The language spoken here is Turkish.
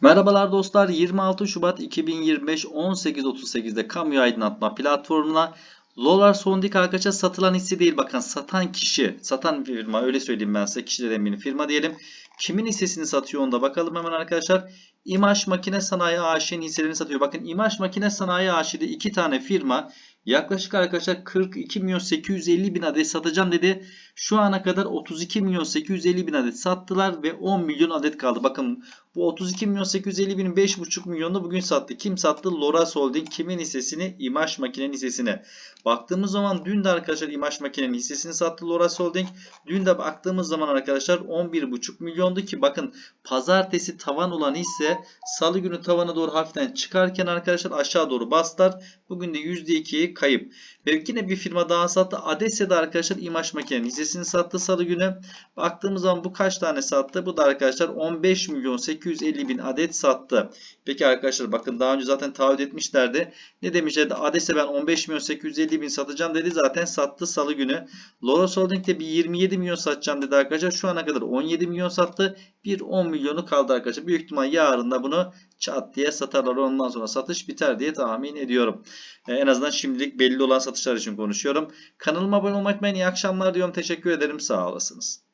Merhabalar dostlar 26 Şubat 2025 18.38'de kamu aydınlatma platformuna Lolar Sondik arkadaşlar satılan hisse değil bakın satan kişi satan firma öyle söyleyeyim ben size kişi de demeyelim firma diyelim. Kimin hissesini satıyor onda bakalım hemen arkadaşlar. İmaj Makine Sanayi AŞ'nin hisselerini satıyor. Bakın İmaj Makine Sanayi AŞ'de iki tane firma yaklaşık arkadaşlar 42 milyon 850 bin adet satacağım dedi. Şu ana kadar 32 milyon 850 bin adet sattılar ve 10 milyon adet kaldı. Bakın bu 32 milyon 850 binin 5,5 milyonunu bugün sattı. Kim sattı? Loras Holding. Kimin hissesini? İmaj Makine'nin hissesini. Baktığımız zaman dün de arkadaşlar İmaj Makine'nin hissesini sattı Loras Holding. Dün de baktığımız zaman arkadaşlar 11,5 milyondu ki bakın pazartesi tavan olan hisse salı günü tavana doğru hafiften çıkarken arkadaşlar aşağı doğru bastılar. Bugün de %2'yi kayıp. Ve yine bir firma daha sattı. Adesya'da arkadaşlar İmaj Makine'nin hissesini sattı salı günü. Baktığımız zaman bu kaç tane sattı? Bu da arkadaşlar 15 milyon 850 bin adet sattı. Peki arkadaşlar bakın daha önce zaten taahhüt etmişlerdi. Ne demişlerdi? Ades'e ben 15 milyon 850 bin satacağım dedi. Zaten sattı salı günü. Loros Holding'de bir 27 milyon satacağım dedi arkadaşlar. Şu ana kadar 17 milyon sattı. Bir 10 milyonu kaldı arkadaşlar. Büyük ihtimal yarın da bunu çat diye satarlar. Ondan sonra satış biter diye tahmin ediyorum. Ee, en azından şimdilik belli olan satışlar için konuşuyorum. Kanalıma abone olmayı unutmayın. İyi akşamlar diyorum. Teşekkür ederim. Sağ olasınız.